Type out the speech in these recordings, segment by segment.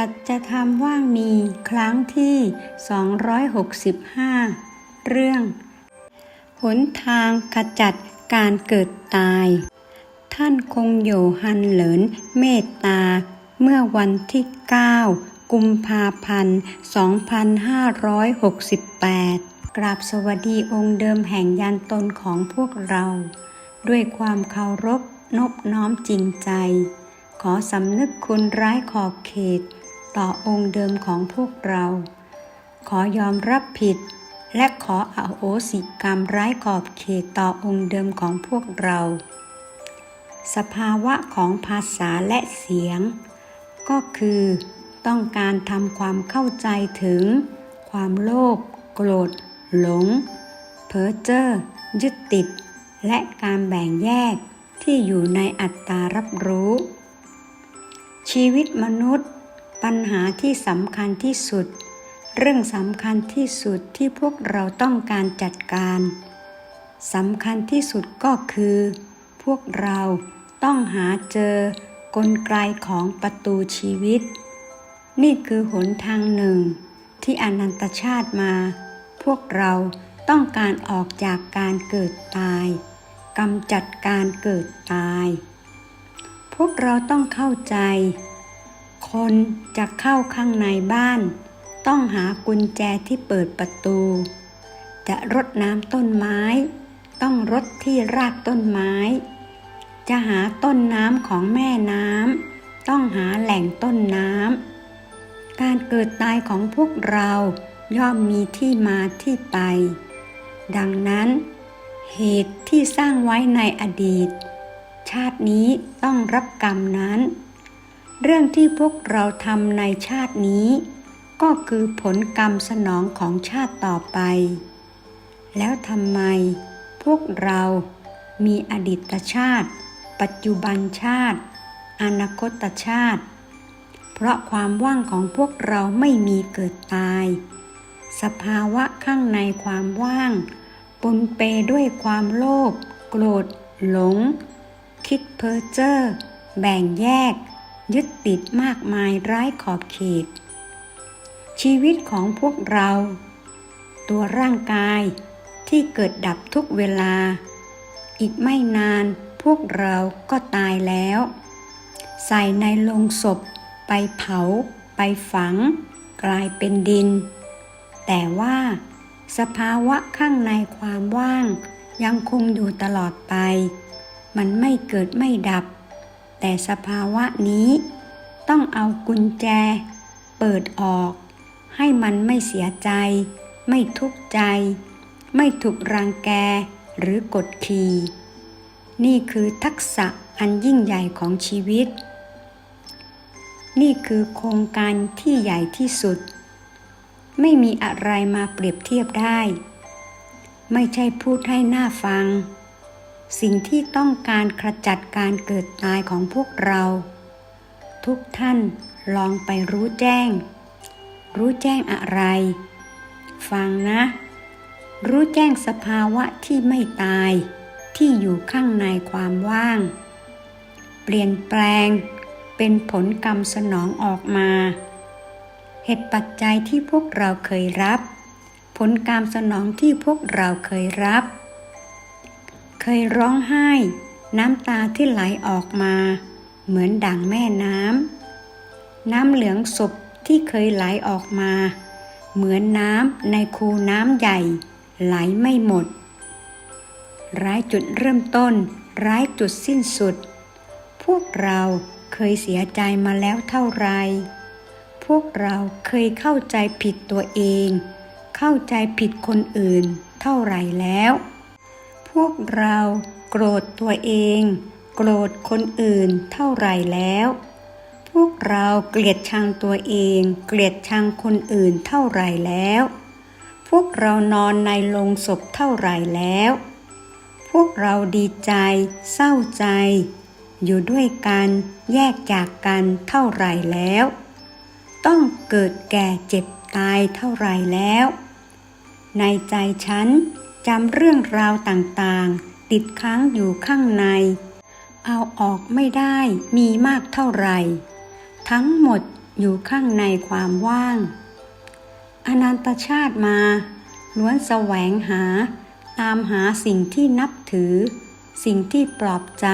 สัจธรรมว่างมีครั้งที่ 265 เรื่อง หนทางขจัดการเกิดตาย ท่านคงโยฮันเหลินเมตตา เมื่อวันที่ 9 กุมภาพันธ์ 2568 กราบสวัสดีองค์เดิมแห่งยันตนของพวกเรา ด้วยความเคารพนบน้อมจริงใจขอสำนึกคุณร้ายขอบเขต ต่อองค์เดิมของพวกเรา ขอยอมรับผิด และขออโหสิกรรมร้ายขอบเขตต่อองค์เดิมของพวกเรา สภาวะของภาษาและเสียง ก็คือต้องการทำความเข้าใจถึง ความโลภโกรธ หลง เพ้อเจ้อยึดติด และการแบ่งแยกที่อยู่ในอัตตารับรู้ ชีวิตมนุษย์ ปัญหาที่สำคัญที่สุด เรื่องสำคัญที่สุดที่พวกเราต้องการจัดการสำคัญที่สุดก็คือ พวกเราต้องหาเจอกลไกของประตูชีวิต นี่คือหนทางหนึ่ง ที่อนันตชาติมา พวกเราต้องการออกจากการเกิดตายกำจัดการเกิดตาย พวกเราต้องเข้าใจ คนจะเข้าข้างในบ้าน ต้องหากุญแจที่เปิดประตู จะรดน้ำต้นไม้ ต้องรดที่รากต้นไม้ จะหาต้นน้ำของแม่น้ำต้องหาแหล่งต้นน้ำการเกิดตายของพวกเราย่อมมีที่มาที่ไป ดังนั้น เหตุที่สร้างไว้ในอดีต ชาตินี้ต้องรับกรรมนั้น เรื่องที่พวกเราทำในชาตินี้ ก็คือผลกรรมสนองของชาติต่อไป แล้วทำไมพวกเรามีอดีตชาติ ปัจจุบันชาติ อนาคตชาติ เพราะความว่างของพวกเราไม่มีเกิดตาย สภาวะข้างในความว่างปนเปด้วยความโลภโกรธ หลง คิดเพ้อเจ้อแบ่งแยก ยึดติดมากมายร้ายขอบเขต ชีวิตของพวกเรา ตัวร่างกายที่เกิดดับทุกเวลา อีกไม่นานพวกเราก็ตายแล้ว ใส่ในโลงศพ ไปเผา ไปฝัง กลายเป็นดิน แต่ว่าสภาวะข้างในความว่างยังคงอยู่ตลอดไป มันไม่เกิดไม่ดับ แต่สภาวะนี้ต้องเอากุญแจ เปิดออก ให้มันไม่เสียใจ ไม่ทุกข์ใจ ไม่ถูกรังแกหรือกดขี่ นี่คือทักษะอันยิ่งใหญ่ของชีวิต นี่คือโครงการที่ใหญ่ที่สุด ไม่มีอะไรมาเปรียบเทียบได้ ไม่ใช่พูดให้หน้าฟัง สิ่งที่ต้องการขจัดการเกิดตายของพวกเรา ทุกท่านลองไปรู้แจ้ง รู้แจ้งอะไร ฟังนะ รู้แจ้งสภาวะที่ไม่ตายที่อยู่ข้างในความว่าง เปลี่ยนแปลงเป็นผลกรรมสนองออกมา เหตุปัจจัยที่พวกเราเคยรับ ผลกรรมสนองที่พวกเราเคยรับ เคยร้องไห้ น้ำตาที่ไหลออกมา เหมือนดั่งแม่น้ำน้ำเหลืองศพที่เคยไหลออกมา เหมือนน้ำในคูน้ำใหญ่ ไหลไม่หมด ร้ายจุดเริ่มต้น ร้ายจุดสิ้นสุด พวกเราเคยเสียใจมาแล้วเท่าไร พวกเราเคยเข้าใจผิดตัวเอง เข้าใจผิดคนอื่นเท่าไหร่แล้ว วกเราโกรธตัวเอง โกรธคนอื่นเท่าไรแล้ว พวกเราเกลียดชังตัวเอง เกลียดชังคนอื่นเท่าไรแล้ว พวกเรานอนในโลงศพเท่าไรแล้ว พวกเราดีใจ เศร้าใจ อยู่ด้วยกันแยกจากกันเท่าไรแล้ว ต้องเกิดแก่เจ็บตายเท่าไรแล้ว ในใจฉัน จำเรื่องราวต่างๆ ติดค้างอยู่ข้างใน เอาออกไม่ได้มีมากเท่าไหร่ ทั้งหมดอยู่ข้างในความว่าง อนันตชาติมาล้วนแสวงหา ตามหาสิ่งที่นับถือ สิ่งที่ปลอบใจ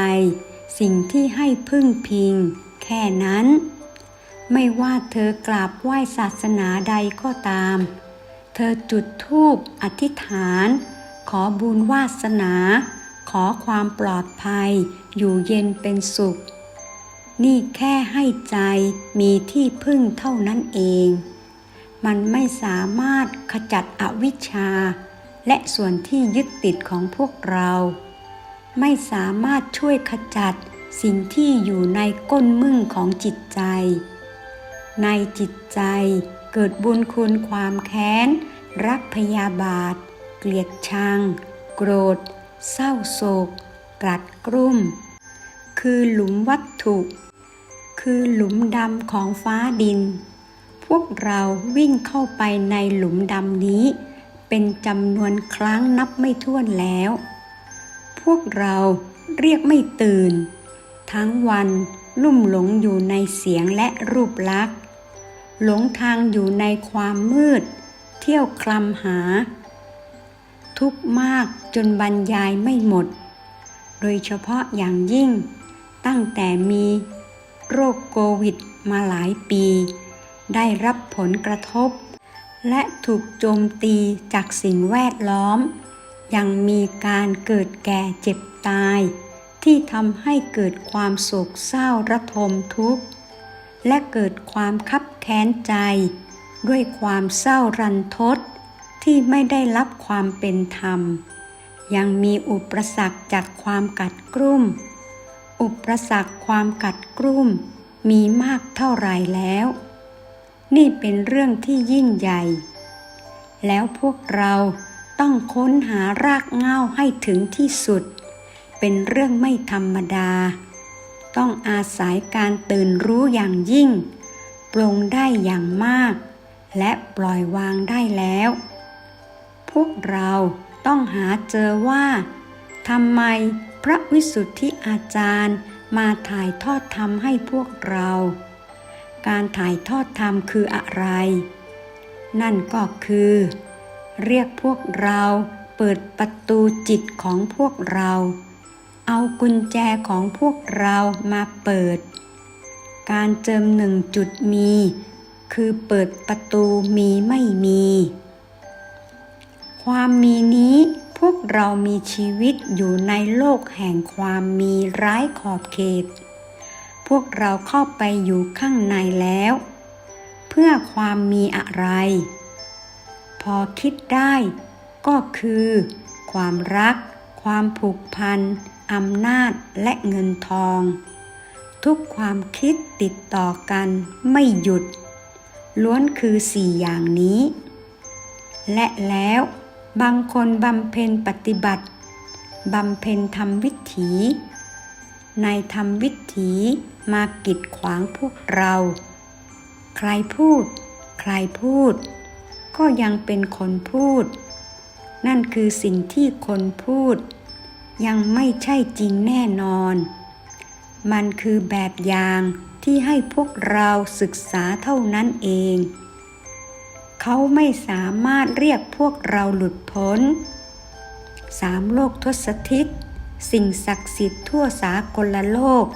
สิ่งที่ให้พึ่งพิง แค่นั้น ไม่ว่าเธอกราบไหว้ศาสนาใดก็ตาม เธอจุดธูปอธิษฐาน ขอบุญวาสนา ขอความปลอดภัย อยู่เย็นเป็นสุข นี่แค่ให้ใจมีที่พึ่งเท่านั้นเอง มันไม่สามารถขจัดอวิชชา และส่วนที่ยึดติดของพวกเรา ไม่สามารถช่วยขจัดสิ่งที่อยู่ในก้นมึงของจิตใจ ในจิตใจเกิดบุญคุณความแค้น รักพยาบาท เกลียดชัง โกรธ เศร้าโศก กลัดกลุ้มคือหลุมวัตถุ คือหลุมดำของฟ้าดิน พวกเราวิ่งเข้าไปในหลุมดำนี้ เป็นจำนวนครั้งนับไม่ถ้วนแล้ว พวกเราเรียกไม่ตื่น ทั้งวันลุ่มหลงอยู่ในเสียงและรูปลักษณ์ หลงทางอยู่ในความมืด เที่ยวคลำหา ทุกข์มากจนบรรยายไม่หมด โดยเฉพาะอย่างยิ่ง ตั้งแต่มีโรคโควิดมาหลายปี ได้รับผลกระทบ และถูกโจมตีจากสิ่งแวดล้อม ยังมีการเกิดแก่เจ็บตาย ที่ทำให้เกิดความโศกเศร้าระทมทุกข์ และเกิดความคับแค้นใจ ด้วยความเศร้ารันทด ที่ไม่ได้รับความเป็นธรรม ยังมีอุปสรรคจากความกัดกรุ่ม อุปสรรคความกัดกรุ่ม มีมากเท่าไรแล้ว นี่เป็นเรื่องที่ยิ่งใหญ่ แล้วพวกเราต้องค้นหารากเง้าให้ถึงที่สุด เป็นเรื่องไม่ธรรมดา ต้องอาศัยการตื่นรู้อย่างยิ่ง ปรงได้อย่างมาก และปล่อยวางได้แล้ว พวกเราต้องหาเจอว่าทำไมพระวิสุทธิอาจารย์มาถ่ายทอดธรรมให้พวกเรา การถ่ายทอดธรรมคืออะไร นั่นก็คือ เรียกพวกเราเปิดประตูจิตของพวกเรา เอากุญแจของพวกเรามาเปิด การเจิมหนึ่งจุดมี คือเปิดประตูมีไม่มี ความมีนี้พวกเรามีชีวิตอยู่ในโลกแห่งความมีร้ายขอบเขต พวกเราเข้าไปอยู่ข้างในแล้ว เพื่อความมีอะไร พอคิดได้ก็คือ ความรัก ความผูกพันอำนาจและเงินทอง ทุกความคิดติดต่อกันไม่หยุด ล้วนคือสี่อย่างนี้ และแล้ว บางคนบำเพ็ญปฏิบัติบำเพ็ญธรรมวิถี ในธรรมวิถีมากีดขวางพวกเรา ใครพูด ใครพูด ก็ยังเป็นคนพูด นั่นคือสิ่งที่คนพูด ยังไม่ใช่จริงแน่นอน มันคือแบบอย่างที่ให้พวกเราศึกษาเท่านั้นเอง เขาไม่สามารถเรียกพวกเราหลุดพ้นสามโลกทศทิศ สิ่งศักดิ์สิทธิ์ทั่วสากลโลก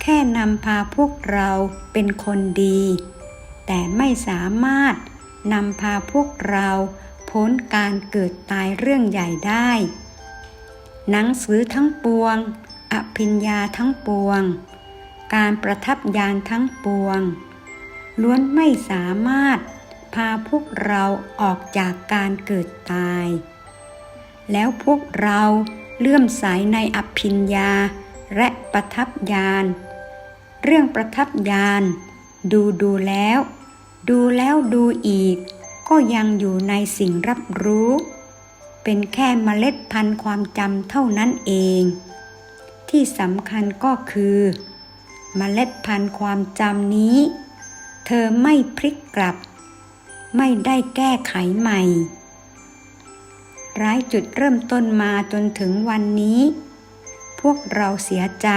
แค่นำพาพวกเราเป็นคนดี แต่ไม่สามารถนำพาพวกเราพ้นการเกิดตายเรื่องใหญ่ได้ หนังสือทั้งปวง อภิญญาทั้งปวง การประทับยานทั้งปวง ล้วนไม่สามารถ พาพวกเราออกจากการเกิดตาย แล้วพวกเราเลื่อมใสในอภิญญาและประทับยานเรื่องประทับยานดูดูแล้ว ดูแล้วดูอีก ก็ยังอยู่ในสิ่งรับรู้ เป็นแค่เมล็ดพันธุ์ความจำเท่านั้นเอง ที่สำคัญก็คือเมล็ดพันธุ์ความจำนี้ เธอไม่พลิกกลับ ไม่ได้แก้ไขใหม่ ร้ายจุดเริ่มต้นมาจนถึงวันนี้ พวกเราเสียใจ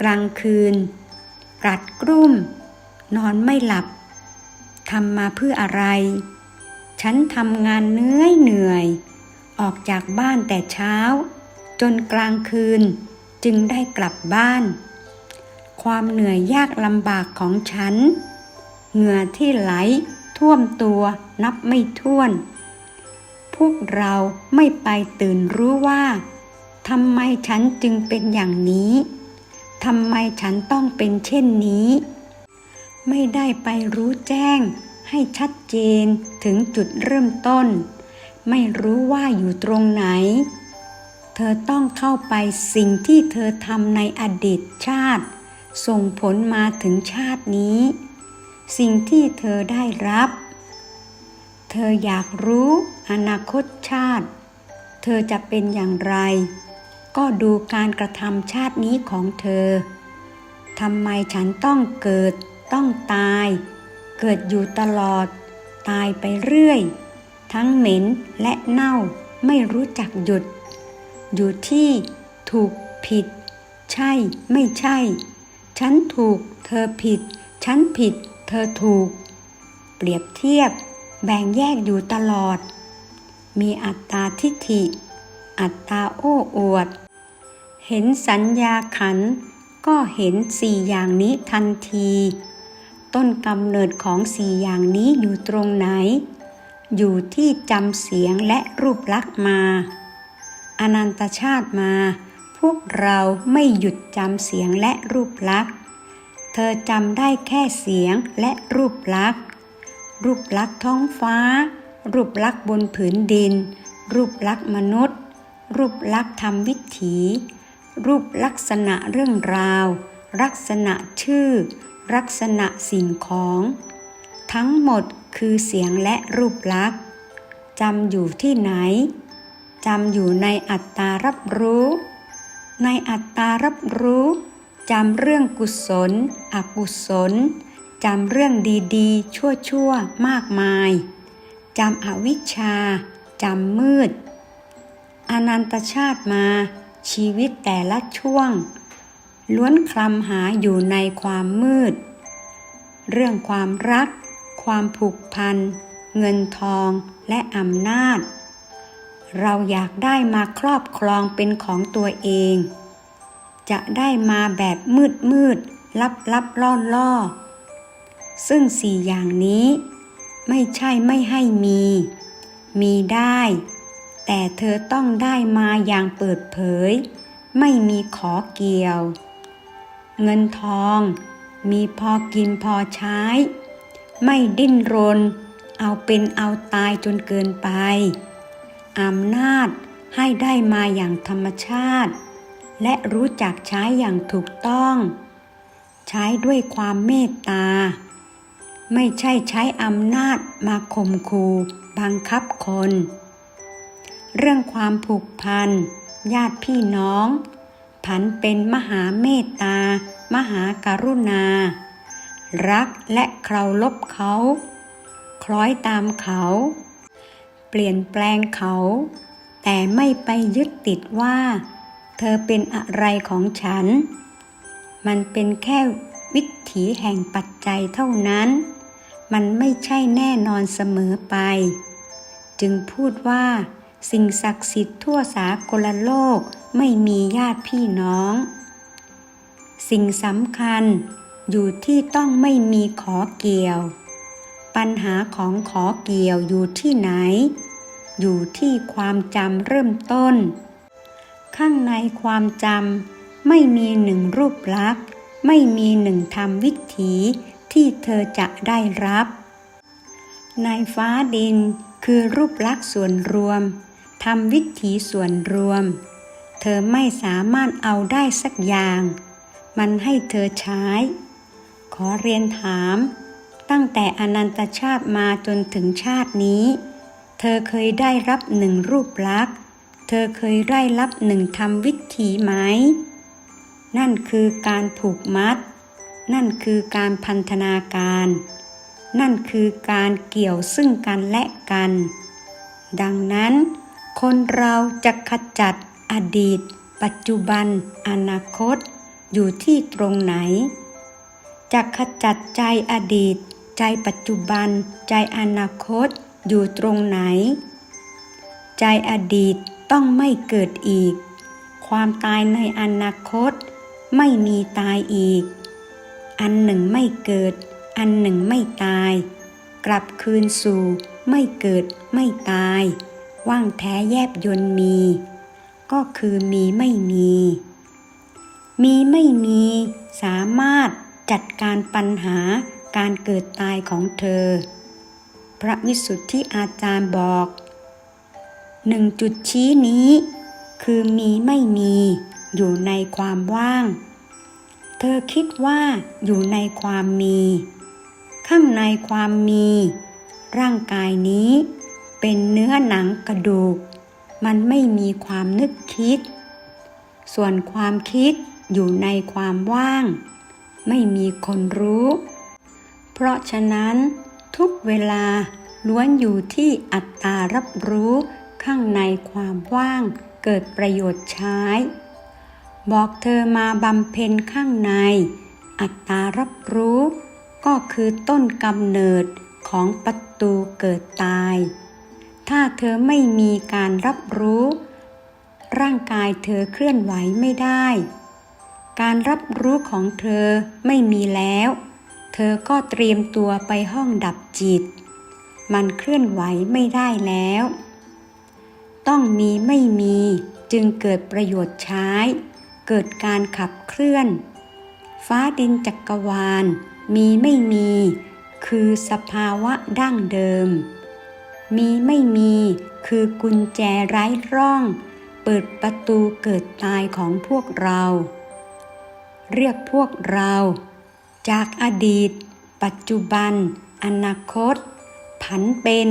กลางคืนกรัดกรุ่ม นอนไม่หลับทำมาเพื่ออะไร ฉันทำงานเหนื่อยเหนื่อย ออกจากบ้านแต่เช้า จนกลางคืนจึงได้กลับบ้าน ความเหนื่อยยากลำบากของฉัน เหงื่อที่ไหล ท่วมตัวนับไม่ถ้วน พวกเราไม่ไปตื่นรู้ว่าทำไมฉันจึงเป็นอย่างนี้ทำไมฉันต้องเป็นเช่นนี้ ไม่ได้ไปรู้แจ้ง ให้ชัดเจนถึงจุดเริ่มต้น ไม่รู้ว่าอยู่ตรงไหน เธอต้องเข้าไปสิ่งที่เธอทำในอดีตชาติ ส่งผลมาถึงชาตินี้ สิ่งที่เธอได้รับ เธออยากรู้อนาคตชาติ เธอจะเป็นอย่างไร ก็ดูการกระทำชาตินี้ของเธอทำไมฉันต้องเกิด ต้องตาย เกิดอยู่ตลอด ตายไปเรื่อย ทั้งเหม็นและเน่าไม่รู้จักหยุด อยู่ที่ถูกผิด ใช่ไม่ใช่ ฉันถูกเธอผิด ฉันผิด เธอถูก เปรียบเทียบ แบ่งแยกอยู่ตลอด มีอัตตาทิฏฐิ อัตตาโอ้อวด เห็นสัญญาขัน ก็เห็นสี่อย่างนี้ทันที ต้นกำเนิดของสี่อย่างนี้อยู่ตรงไหน อยู่ที่จำเสียงและรูปลักษณ์มา อนันตชาติมา พวกเราไม่หยุดจำเสียงและรูปลักษณ์ ธอจำได้แค่เสียงและรูปลักษณ์ รูปลักษณ์ท้องฟ้า รูปลักษณ์บนผืนดิน รูปลักษณ์มนุษย์ รูปลักษณ์ธรรมวิถี รูปลักษณะเรื่องราว ลักษณะชื่อ ลักษณะสิ่งของ ทั้งหมดคือเสียงและรูปลักษณ์จำอยู่ที่ไหนจำอยู่ในอัตตารับรู้ ในอัตตารับรู้ จำเรื่องกุศล อกุศล จำเรื่องดีๆ ชั่วๆ มากมาย จำอวิชชา จำมืด อนันตชาติมา ชีวิตแต่ละช่วง ล้วนคลำหาอยู่ในความมืด เรื่องความรัก ความผูกพัน เงินทองและอำนาจ เราอยากได้มาครอบครองเป็นของตัวเอง จะได้มาแบบมืดมืดลับลับล่อล่อซึ่งสี่อย่างนี้ ไม่ใช่ไม่ให้มี มีได้ แต่เธอต้องได้มาอย่างเปิดเผย ไม่มีขอเกี่ยว เงินทอง มีพอกินพอใช้ ไม่ดิ้นรน เอาเป็นเอาตายจนเกินไปอำนาจให้ได้มาอย่างธรรมชาติ และรู้จักใช้อย่างถูกต้อง ใช้ด้วยความเมตตา ไม่ใช่ใช้อำนาจมาข่มขู่บังคับคน เรื่องความผูกพัน ญาติพี่น้อง ผันเป็นมหาเมตตา มหาการุณา รักและเคารพเขา คล้อยตามเขา เปลี่ยนแปลงเขา แต่ไม่ไปยึดติดว่า เธอเป็นอะไรของฉัน มันเป็นแค่วิถีแห่งปัจจัยเท่านั้น มันไม่ใช่แน่นอนเสมอไป จึงพูดว่า สิ่งศักดิ์สิทธิ์ทั่วสากลโลกไม่มีญาติพี่น้อง สิ่งสำคัญอยู่ที่ต้องไม่มีขอเกี่ยว ปัญหาของขอเกี่ยวอยู่ที่ไหน อยู่ที่ความจำเริ่มต้น ข้างในความจำไม่มีหนึ่งรูปลักษณ์ ไม่มีหนึ่งธรรมวิถีที่เธอจะได้รับ ในฟ้าดินคือรูปลักษณ์ส่วนรวมทำวิถีส่วนรวม เธอไม่สามารถเอาได้สักอย่าง มันให้เธอใช้ ขอเรียนถาม ตั้งแต่อนันตชาติมาจนถึงชาตินี้ เธอเคยได้รับหนึ่งรูปลักษณ์ เธอเคยได้รับหนึ่งทำวิถีไหม นั่นคือการผูกมัด นั่นคือการพันธนาการ นั่นคือการเกี่ยวซึ่งกันและกัน ดังนั้น คนเราจะขจัดอดีต ปัจจุบัน อนาคต อยู่ที่ตรงไหน จะขจัดใจอดีต ใจปัจจุบัน ใจอนาคต อยู่ตรงไหน ใจอดีต ต้องไม่เกิดอีก ความตายในอนาคต ไม่มีตายอีก อันหนึ่งไม่เกิด อันหนึ่งไม่ตาย กลับคืนสู่ไม่เกิดไม่ตาย ว่างแท้แยบยนมี ก็คือมีไม่มี มีไม่มีสามารถจัดการปัญหาการเกิดตายของเธอ พระวิสุทธิอาจารย์บอก หนึ่งจุดชี้นี้ คือมีไม่มีอยู่ในความว่าง เธอคิดว่าอยู่ในความมี ข้างในความมี ร่างกายนี้ เป็นเนื้อหนังกระดูก มันไม่มีความนึกคิด ส่วนความคิดอยู่ในความว่าง ไม่มีคนรู้ เพราะฉะนั้น ทุกเวลาล้วนอยู่ที่อัตตารับรู้ ข้างในความว่างเกิดประโยชน์ใช้ บอกเธอมาบำเพ็ญข้างใน อัตตารับรู้ ก็คือต้นกำเนิดของประตูเกิดตาย ถ้าเธอไม่มีการรับรู้ ร่างกายเธอเคลื่อนไหวไม่ได้ การรับรู้ของเธอไม่มีแล้ว เธอก็เตรียมตัวไปห้องดับจิต มันเคลื่อนไหวไม่ได้แล้ว ต้องมีไม่มีจึงเกิดประโยชน์ใช้ เกิดการขับเคลื่อน ฟ้าดินจักรวาล มีไม่มี คือสภาวะดั้งเดิม มีไม่มีคือกุญแจไร้ร่อง เปิดประตูเกิดตายของพวกเรา เรียกพวกเรา จากอดีต ปัจจุบัน อนาคต ผันเป็น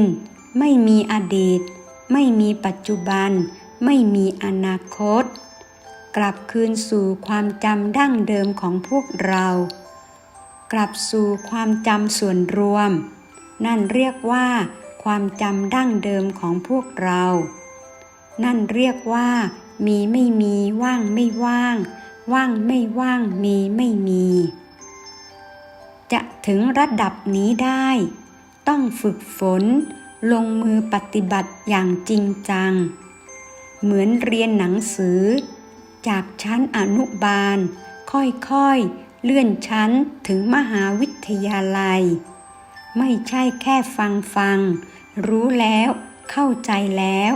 ไม่มีอดีต ไม่มีปัจจุบัน ไม่มีอนาคต กลับคืนสู่ความจำดั้งเดิมของพวกเรา กลับสู่ความจำส่วนรวม นั่นเรียกว่า ความจำดั้งเดิมของพวกเรา นั่นเรียกว่า มีไม่มีว่างไม่ว่าง ว่างไม่ว่างมีไม่มี จะถึงระดับนี้ได้ ต้องฝึกฝน ลงมือปฏิบัติอย่างจริงจัง เหมือนเรียนหนังสือ จากชั้นอนุบาล ค่อยๆ เลื่อนชั้นถึงมหาวิทยาลัย ไม่ใช่แค่ฟังฟัง รู้แล้วเข้าใจแล้ว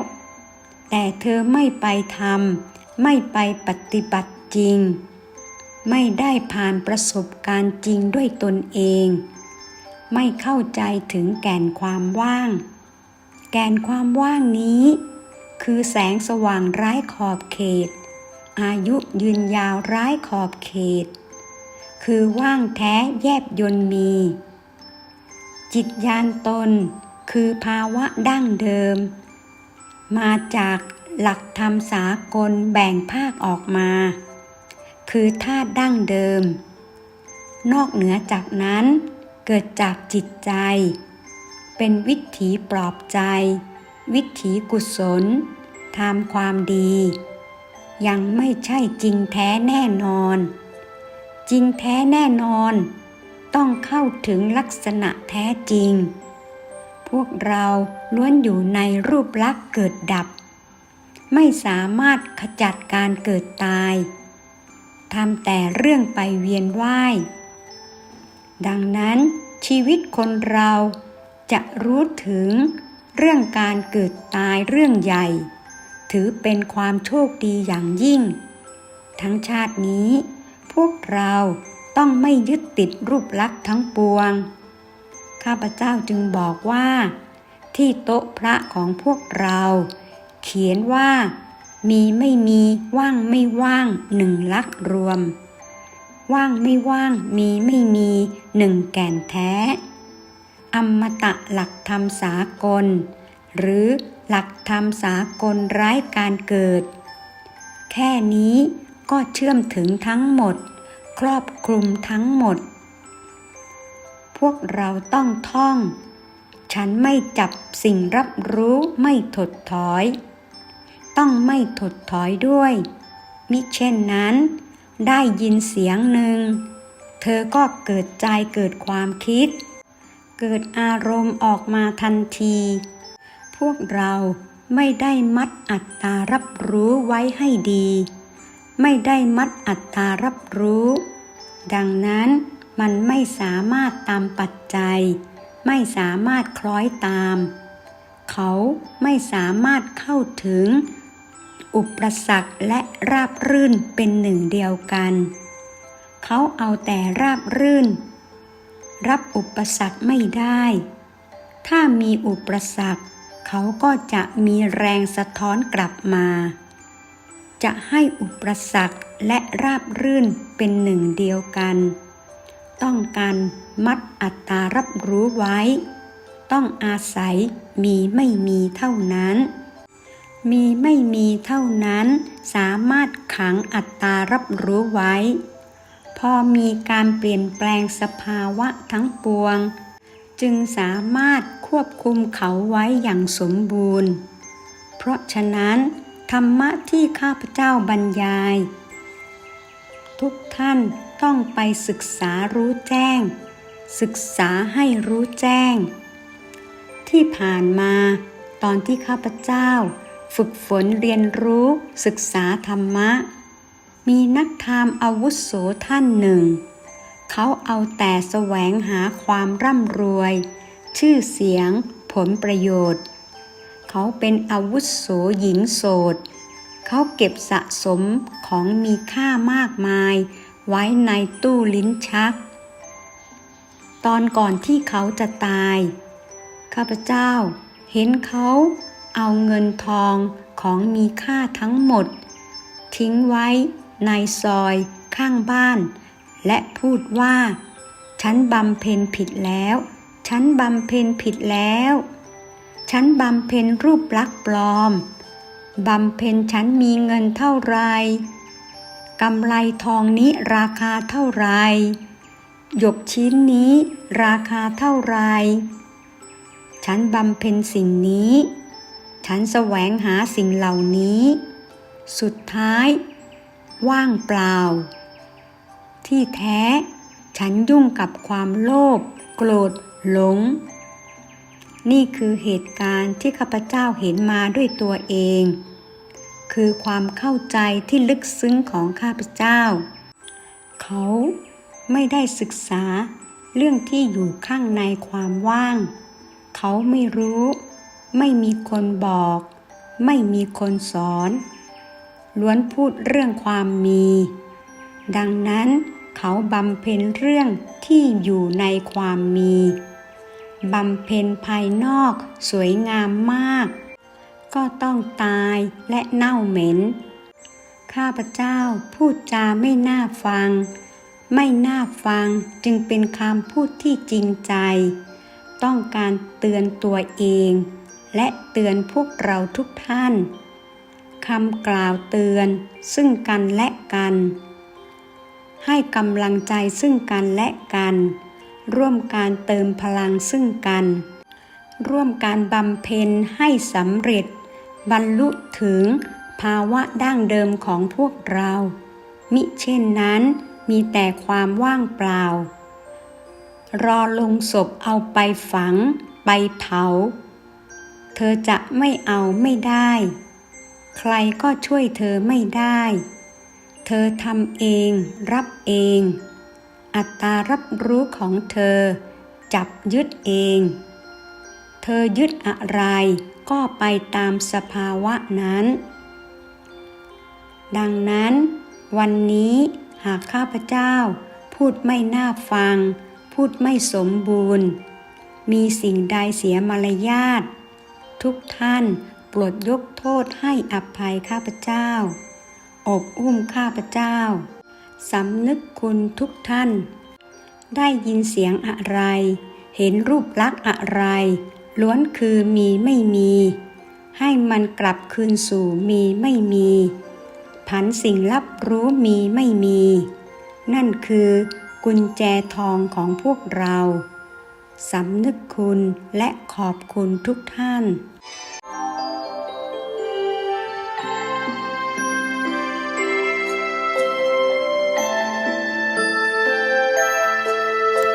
แต่เธอไม่ไปทำไม่ไปปฏิบัติจริง ไม่ได้ผ่านประสบการณ์จริงด้วยตนเอง ไม่เข้าใจถึงแก่นความว่าง แกนความว่างนี้ คือแสงสว่างไร้ขอบเขต อายุยืนยาวไร้ขอบเขต คือว่างแท้แยบยนต์มี จิตญาณตน คือภาวะดั้งเดิม มาจากหลักธรรมสากลแบ่งภาคออกมา คือธาตุดั้งเดิม นอกเหนือจากนั้นเกิดจากจิตใจ เป็นวิถีปลอบใจ วิถีกุศลทำความดี ยังไม่ใช่จริงแท้แน่นอน จริงแท้แน่นอน ต้องเข้าถึงลักษณะแท้จริง พวกเราล้วนอยู่ในรูปลักษณ์เกิดดับ ไม่สามารถขจัดการเกิดตายทำแต่เรื่องไปเวียนว่าย ดังนั้นชีวิตคนเรา จะรู้ถึงเรื่องการเกิดตายเรื่องใหญ่ ถือเป็นความโชคดีอย่างยิ่ง ทั้งชาตินี้ พวกเราต้องไม่ยึดติดรูปลักษณ์ทั้งปวง ข้าพเจ้าจึงบอกว่า ที่โต๊ะพระของพวกเรา เขียนว่า มีไม่มีว่างไม่ว่างหนึ่งลักรวม ว่างไม่ว่างมีไม่มีหนึ่งแก่นแท้ อมตะหลักธรรมสากล หรือหลักธรรมสากลไร้การเกิด แค่นี้ก็เชื่อมถึงทั้งหมด ครอบคลุมทั้งหมด พวกเราต้องท่อง ฉันไม่จับสิ่งรับรู้ไม่ถดถอย ต้องไม่ถดถอยด้วย มิเช่นนั้น ได้ยินเสียงหนึ่ง เธอก็เกิดใจเกิดความคิด เกิดอารมณ์ออกมาทันที พวกเราไม่ได้มัดอัตตารับรู้ไว้ให้ดี ไม่ได้มัดอัตตารับรู้ ดังนั้นมันไม่สามารถตามปัจจัย ไม่สามารถคล้อยตาม เขาไม่สามารถเข้าถึง อุปสรรคและราบรื่นเป็นหนึ่งเดียวกัน เขาเอาแต่ราบรื่น รับอุปสรรคไม่ได้ ถ้ามีอุปสรรค เขาก็จะมีแรงสะท้อนกลับมา จะให้อุปสรรคและราบรื่นเป็นหนึ่งเดียวกัน ต้องการมัดอัตตารับรู้ไว้ ต้องอาศัยมีไม่มีเท่านั้น มีไม่มีเท่านั้นสามารถขังอัตตารับรู้ไว้ พอมีการเปลี่ยนแปลงสภาวะทั้งปวง จึงสามารถควบคุมเขาไว้อย่างสมบูรณ์ เพราะฉะนั้น ธรรมะที่ข้าพเจ้าบรรยาย ทุกท่านต้องไปศึกษารู้แจ้ง ศึกษาให้รู้แจ้ง ที่ผ่านมาตอนที่ข้าพเจ้า ฝึกฝนเรียนรู้ศึกษาธรรมะ มีนักธรรมอาวุโสท่านหนึ่ง เขาเอาแต่แสวงหาความร่ำรวย ชื่อเสียง ผลประโยชน์ เขาเป็นอาวุโสหญิงโสด เขาเก็บสะสมของมีค่ามากมาย ไว้ในตู้ลิ้นชัก ตอนก่อนที่เขาจะตาย ข้าพเจ้าเห็นเขาเอาเงินทองของมีค่าทั้งหมด ทิ้งไว้ ในซอยข้างบ้าน และพูดว่า ฉันบำเพ็ญผิดแล้ว ฉันบำเพ็ญผิดแล้ว ฉันบำเพ็ญรูปลักษ์ปลอม บำเพ็ญฉันมีเงินเท่าไรกำไรทองนี้ราคาเท่าไรหยกชิ้นนี้ราคาเท่าไร ฉันบำเพ็ญสิ่งนี้ ฉันแสวงหาสิ่งเหล่านี้ สุดท้าย ว่างเปล่า ที่แท้ ฉันยุ่งกับความโลภโกรธหลง นี่คือเหตุการณ์ที่ข้าพเจ้าเห็นมาด้วยตัวเอง คือความเข้าใจที่ลึกซึ้งของข้าพเจ้า เขาไม่ได้ศึกษาเรื่องที่อยู่ข้างในความว่าง เขาไม่รู้ ไม่มีคนบอก ไม่มีคนสอน ล้วนพูดเรื่องความมี ดังนั้นเขาบำเพ็ญเรื่องที่อยู่ในความมีบำเพ็ญภายนอกสวยงามมาก ก็ต้องตายและเน่าเหม็น ข้าพเจ้าพูดจาไม่น่าฟัง ไม่น่าฟังจึงเป็นคำพูดที่จริงใจ ต้องการเตือนตัวเอง และเตือนพวกเราทุกท่าน คำกล่าวเตือน ซึ่งกันและกัน ให้กำลังใจซึ่งกันและกัน ร่วมการเติมพลังซึ่งกัน ร่วมการบำเพ็ญให้สำเร็จ บรรลุถึงภาวะดั้งเดิมของพวกเรา มิเช่นนั้นมีแต่ความว่างเปล่า รอลงศพเอาไปฝัง ไปเผา เธอจะไม่เอาไม่ได้ ใครก็ช่วยเธอไม่ได้ เธอทำเองรับเอง อัตตารับรู้ของเธอ จับยึดเอง เธอยึดอะไรก็ไปตามสภาวะนั้น ดังนั้นวันนี้หากข้าพเจ้า พูดไม่น่าฟัง พูดไม่สมบูรณ์ มีสิ่งใดเสียมารยาททุกท่าน ปรดยกโทษให้อภัยข้าพเจ้า อบอุ้มข้าพเจ้า สำนึกคุณทุกท่าน ได้ยินเสียงอะไร เห็นรูปลักษณ์อะไร ล้วนคือมีไม่มี ให้มันกลับคืนสู่มีไม่มี ผันสิ่งรับรู้มีไม่มี นั่นคือกุญแจทองของพวกเรา สำนึกคุณและขอบคุณทุกท่าน